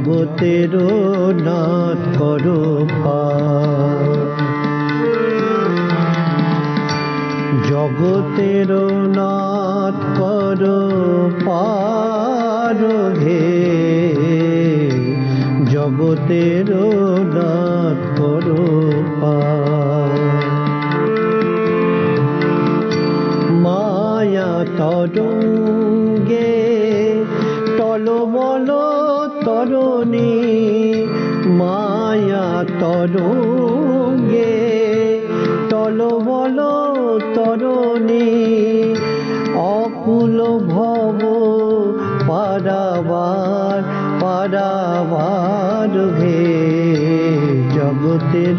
জগতের নাথ কর জগতের নাথ কর পার হে জগতের নাথ কর মায়া তরঙ্গে তরঙ্গে বল তরণী অকুল ভব পারাবার পারাবার হে জগতের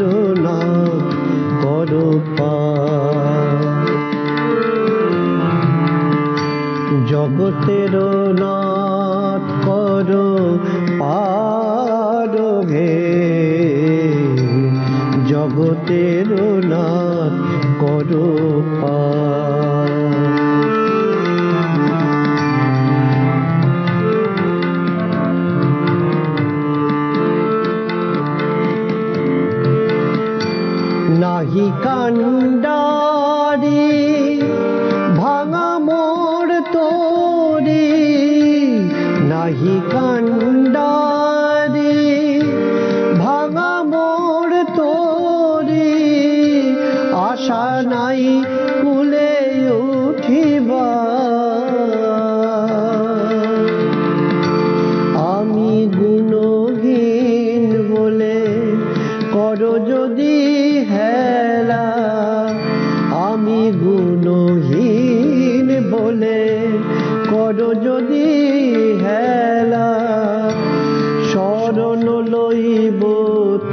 জগতের নাই কুলে উঠিবা। আমি গুণহীন বলে করো যদি হেলা। আমি গুণহীন বলে করো যদি হেলা। শরণ লইব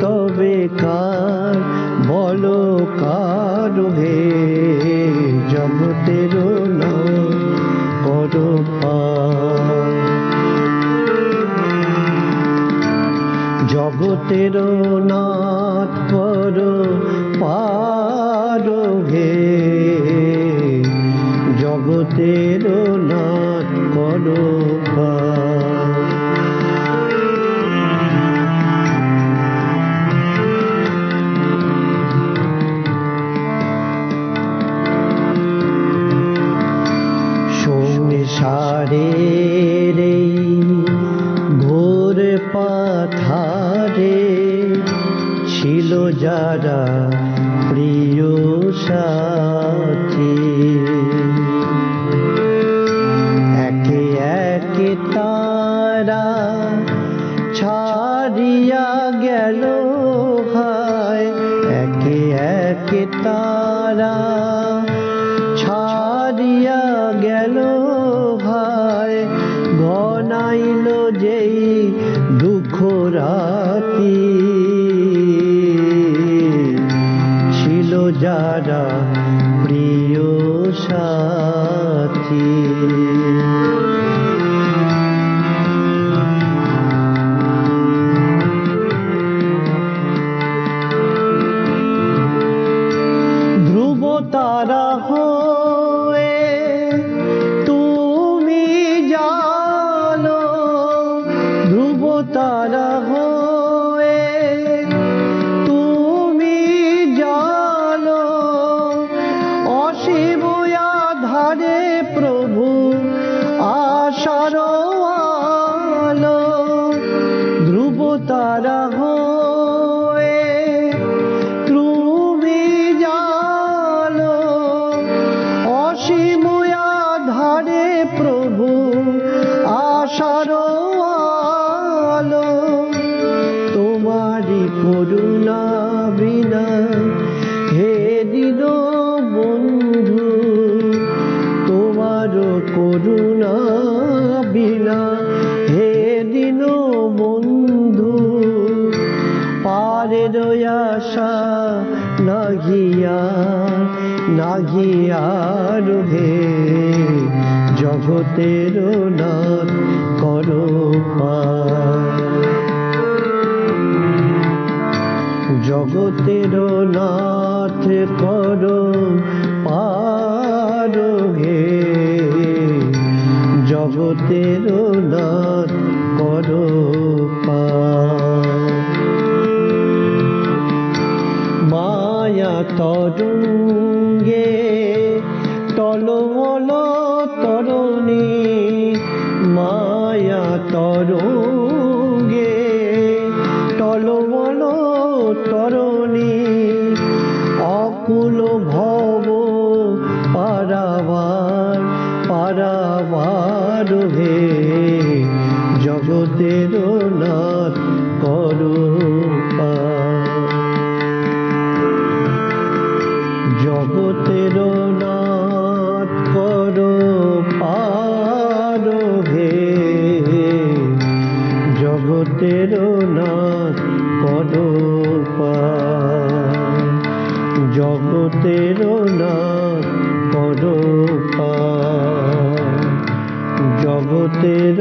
তবে কার বলো কার হে জগতের জগতের নাথ কর পারো হে জগতের সংসারের রে ঘোর পাথারে ছিল যারা প্রিয় সাথী। করুণা বিনা। হে দিন বন্ধু তোমার করুণা বিনা। হে দিন বন্ধু, পারের আশা নাগিয়া নাগিয়ার হে জগতের জগতের জগতের হে। জগতের নাথ জগতের নাথ জগতের